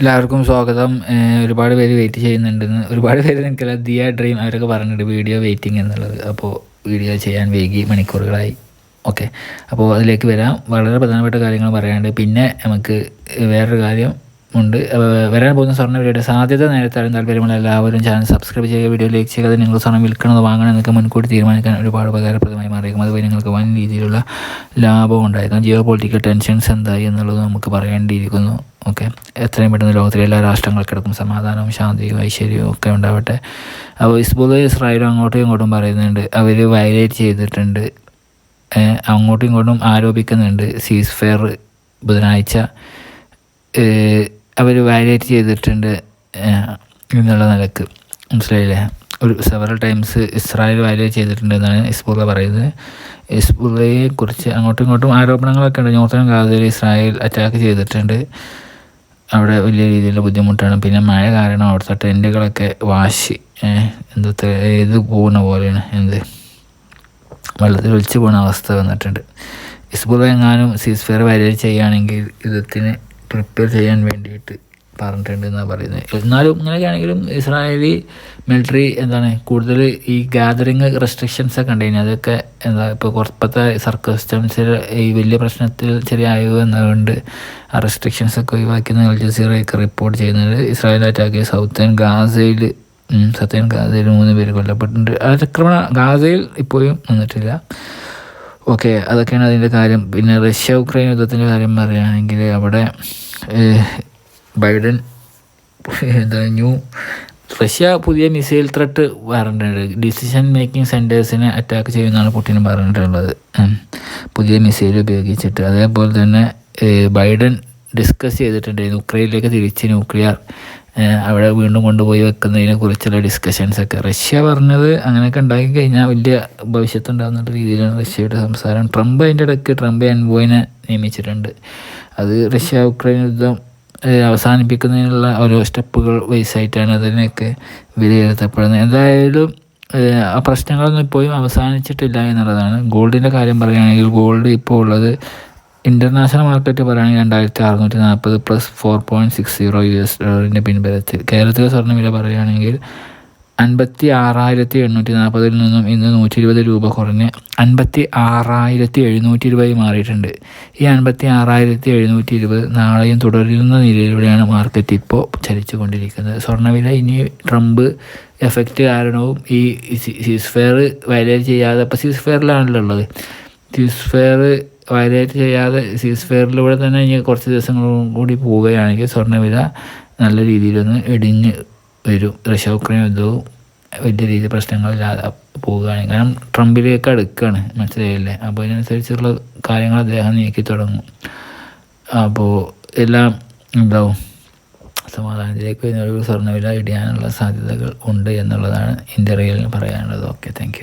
എല്ലാവർക്കും സ്വാഗതം. ഒരുപാട് പേര് വെയിറ്റ് ചെയ്യുന്നുണ്ടെന്ന്. ഒരുപാട് പേര് എനിക്കല്ല ദിയ ഡ്രീം അവരൊക്കെ പറഞ്ഞിട്ട് വീഡിയോ വെയിറ്റിംഗ് എന്നുള്ളത്. അപ്പോൾ വീഡിയോ ചെയ്യാൻ വൈകി മണിക്കൂറുകളായി. ഓക്കെ അപ്പോൾ അതിലേക്ക് വരാം. വളരെ പ്രധാനപ്പെട്ട കാര്യങ്ങൾ പറയാണ്ട് പിന്നെ നമുക്ക് വേറൊരു കാര്യം ഉണ്ട്. വരാൻ പോകുന്ന സ്വർണ വിലയുടെ സാധ്യത നേരത്തെ താല്പര്യമുള്ള എല്ലാവരും ചാനൽ സബ്സ്ക്രൈബ് ചെയ്യുക വീഡിയോ ലൈക്ക് ചെയ്യുക നിങ്ങൾ സ്വർണം വിൽക്കണത് വാങ്ങണം എന്നൊക്കെ മുൻകൂട്ടി തീരുമാനിക്കാൻ ഒരുപാട് ഉപകാരപ്രദമായി മാറിയേക്കും. അതുവഴി നിങ്ങൾക്ക് വൻ രീതിയിലുള്ള ലാഭം ഉണ്ടായിരുന്നു ജിയോ പൊളിറ്റിക്കൽ ടെൻഷൻസ് എന്തായി എന്നുള്ളത് നമുക്ക് പറയേണ്ടിയിരിക്കുന്നു. ഓക്കെ എത്രയും പെട്ടെന്ന് ലോകത്തിലെ എല്ലാ രാഷ്ട്രങ്ങൾക്കിടക്കും സമാധാനവും ശാന്തിയും ഐശ്വര്യവും ഒക്കെ ഉണ്ടാവട്ടെ. അപ്പോൾ ഇസ്ബുൽ ഇസ്രായേലും അങ്ങോട്ടും ഇങ്ങോട്ടും പറയുന്നുണ്ട്. അവർ വയലേറ്റ് ചെയ്തിട്ടുണ്ട്. അങ്ങോട്ടും ഇങ്ങോട്ടും ആരോപിക്കുന്നുണ്ട്. സീസ് ഫെയർ ബുധനാഴ്ച അവർ വയലേറ്റ് ചെയ്തിട്ടുണ്ട് എന്നുള്ള നിലയ്ക്ക്. മനസ്സിലായില്ലേ? ഒരു സെവറൽ ടൈംസ് ഇസ്രായേൽ വയലേറ്റ് ചെയ്തിട്ടുണ്ട് എന്നാണ് ഇസ്ബുള്ള പറയുന്നത്. ഇസ്ബുള്ളയെ കുറിച്ച് അങ്ങോട്ടും ഇങ്ങോട്ടും ആരോപണങ്ങളൊക്കെ ഉണ്ട്. നോർത്തേൺ ഗാസയിൽ ഇസ്രായേൽ അറ്റാക്ക് ചെയ്തിട്ടുണ്ട്. അവിടെ വലിയ രീതിയിലുള്ള ബുദ്ധിമുട്ടാണ്. പിന്നെ മഴ കാരണം അവിടുത്തെ ടെന്റുകളൊക്കെ വാശി എന്തോ ഇത് പോകുന്ന പോലെയാണ് എന്ത്? വെള്ളത്തിൽ ഒലിച്ചു പോകുന്ന അവസ്ഥ വന്നിട്ടുണ്ട്. ഇസ്ബുള്ള എങ്ങാനും സീസ് ഫെയർ വരെ ചെയ്യുകയാണെങ്കിൽ യുദ്ധത്തിന് പ്രിപ്പയർ ചെയ്യാൻ വേണ്ടിയിട്ട് പറഞ്ഞിട്ടുണ്ട് എന്നാണ് പറയുന്നത്. എന്നാലും ഇങ്ങനെയൊക്കെയാണെങ്കിലും ഇസ്രായേലി മിലിറ്ററി എന്താണ് കൂടുതൽ ഈ ഗാദറിങ് റെസ്ട്രിക്ഷൻസ് ഒക്കെ ഉണ്ടായിന് അതൊക്കെ എന്താ ഇപ്പോൾ കുറപ്പത്തെ സർക്കസ്റ്റംസിൽ ഈ വലിയ പ്രശ്നത്തിൽ ചെറിയ അയവ് എന്നതുകൊണ്ട് ആ റെസ്ട്രിക്ഷൻസ് ഒക്കെ ഒഴിവാക്കി അൽ ജസീറയൊക്കെ റിപ്പോർട്ട് ചെയ്യുന്നത് ഇസ്രായേൽ അറ്റാക്ക് സൗത്തേൺ ഗാസയിൽ സത്യൻ ഗാസയിൽ മൂന്ന് പേര് കൊല്ലപ്പെട്ടിട്ടുണ്ട്. അതിക്രമണ ഗാസയിൽ ഇപ്പോഴും വന്നിട്ടില്ല. ഓക്കെ അതൊക്കെയാണ് അതിന്റെ കാര്യം. പിന്നെ റഷ്യ ഉക്രൈൻ യുദ്ധത്തിന്റെ കാര്യം പറയുകയാണെങ്കിൽ അവിടെ ബൈഡൻ എന്താ ന്യൂ റഷ്യ പുതിയ മിസൈൽ ത്രട്ട് പറഞ്ഞിട്ടുണ്ട് ഡിസിഷൻ മേക്കിംഗ് സെന്റേഴ്സിനെ അറ്റാക്ക് ചെയ്യുമെന്നാണ് പുട്ടിന് പറഞ്ഞിട്ടുള്ളത്. പുതിയ മിസൈൽ ഉപയോഗിച്ചിട്ട്. അതേപോലെ തന്നെ ബൈഡൻ ഡിസ്കസ് ചെയ്തിട്ടുണ്ട് ഉക്രൈനിലേക്ക് തിരിച്ച് ന്യൂക്ലിയർ അവിടെ വീണ്ടും കൊണ്ടുപോയി വെക്കുന്നതിനെ കുറിച്ചുള്ള ഡിസ്കഷൻസൊക്കെ റഷ്യ പറഞ്ഞത് അങ്ങനെയൊക്കെ ഉണ്ടാക്കി കഴിഞ്ഞാൽ വലിയ ഭവിഷ്യത്തുണ്ടാകുന്ന രീതിയിലാണ് റഷ്യയുടെ സംസാരം. ട്രംപ് അതിന്റെ ഇടയ്ക്ക് ട്രംപ് അൻബോയിനെ നിയമിച്ചിട്ടുണ്ട്. അത് റഷ്യ ഉക്രൈൻ യുദ്ധം അവസാനിപ്പിക്കുന്നതിനുള്ള ഓരോ സ്റ്റെപ്പുകൾ വൈസായിട്ടാണ് അതിനെയൊക്കെ വിലയിരുത്തപ്പെടുന്നത്. എന്തായാലും ആ പ്രശ്നങ്ങളൊന്നും ഇപ്പോഴും അവസാനിച്ചിട്ടില്ല എന്നുള്ളതാണ്. ഗോൾഡിന്റെ കാര്യം പറയുകയാണെങ്കിൽ ഗോൾഡ് ഇപ്പോൾ ഉള്ളത് ഇന്റർനാഷണൽ മാർക്കറ്റ് പറയുകയാണെങ്കിൽ രണ്ടായിരത്തി അറുന്നൂറ്റി നാൽപ്പത് plus four point six zero U S ഡോളറിന്റെ പിൻബലത്തിൽ കേരളത്തിലെ സ്വർണവില പറയുകയാണെങ്കിൽ അൻപത്തി ആറായിരത്തി എണ്ണൂറ്റി നാൽപ്പതിൽ നിന്നും ഇന്ന് നൂറ്റി ഇരുപത് രൂപ കുറഞ്ഞ് അൻപത്തി ആറായിരത്തി എഴുന്നൂറ്റി ഇരുപതായി മാറിയിട്ടുണ്ട് ഈ അൻപത്തി ആറായിരത്തി എഴുന്നൂറ്റി ഇരുപത് നാളെയും തുടരുന്ന നിലയിലൂടെയാണ് മാർക്കറ്റ് ഇപ്പോൾ ചലിച്ചു കൊണ്ടിരിക്കുന്നത് സ്വർണവില ഇനി ട്രംപ് എഫക്റ്റ് കാരണവും ഈ സീസ്ഫെയർ വയലേറ്റ് ചെയ്യാതെ ഇപ്പോൾ സീസ്ഫെയറിലാണല്ലോ ഉള്ളത് സീസ്ഫെയർ വയലേറ്റ് ചെയ്യാതെ സീസ്ഫെയറിലൂടെ തന്നെ ഇനി കുറച്ച് ദിവസങ്ങൾ കൂടി പോവുകയാണെങ്കിൽ സ്വർണവില നല്ല രീതിയിലൊന്ന് ഇടിഞ്ഞ് വരും. റഷ്യ ഉക്രൈൻ യുദ്ധവും വലിയ രീതിയിൽ പ്രശ്നങ്ങളില്ലാതെ പോവുകയാണ് കാരണം ട്രംപിലേക്ക് അടുക്കുകയാണ് മനസ്സിലായില്ലേ? അപ്പോൾ അതിനനുസരിച്ചുള്ള കാര്യങ്ങൾ അദ്ദേഹം നീക്കി തുടങ്ങും. അപ്പോൾ എല്ലാം ഉണ്ടാവും സമാധാനത്തിലേക്ക് വരുന്ന ഒരു സ്വർണവില ഇടിയാനുള്ള സാധ്യതകൾ ഉണ്ട് എന്നുള്ളതാണ് ഇന്ത്യ റിയലിന് പറയാനുള്ളത്. Okay thank